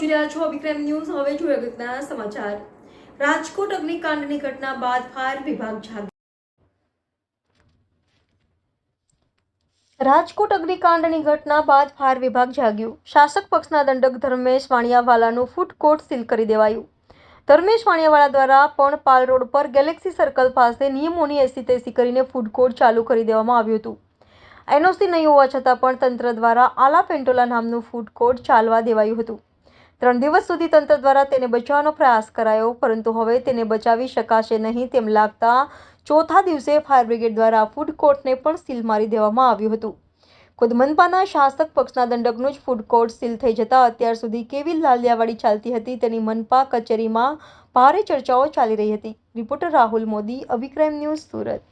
જોઈ રહ્યા છો અભિક્રમ ન્યૂઝ. હવે જોઈએ અગત્યના સમાચાર. રાજકોટ અગ્નિકાંડની ઘટના બાદ ફાયર વિભાગ જાગ્યો રાજકોટ અગ્નિકાંડની ઘટના બાદ ફાયર વિભાગ જાગ્યું. શાસક પક્ષના દંડક ધર્મેશ વાણિયાવાલાનું ફૂડ કોર્ટ સીલ કરી દેવાયું. ધર્મેશ વાણિયાવાલા દ્વારા પણ પાલ રોડ પર ગેલેક્સી સર્કલ પાસે નિયમોની એસી તેસી કરીને ફૂડ કોર્ટ ચાલુ કરી દેવામાં આવ્યું હતું. એનઓસી નહીં હોવા છતાં પણ તંત્ર દ્વારા આલા પેન્ટોલા નામનું ફૂડ કોર્ટ ચાલવા દેવાયું હતું. ત્રણ દિવસ સુધી તંત્ર દ્વારા તેને બચાવવાનો પ્રયાસ કરાયો, પરંતુ હવે તેને બચાવી શકાશે નહીં તેમ લાગતા ચોથા દિવસે ફાયર બ્રિગેડ દ્વારા ફૂડ કોર્ટને પણ સીલ મારી દેવામાં આવ્યું હતું. ખુદ મનપાના શાસક પક્ષના દંડકનું જ ફૂડ કોર્ટ સીલ થઈ જતા અત્યાર સુધી કેવી લાલિયાવાડી ચાલતી હતી તેની મનપા કચેરીમાં ભારે ચર્ચાઓ ચાલી રહી હતી. રિપોર્ટર રાહુલ મોદી અભિક્રાઇમ ન્યૂઝ સુરત.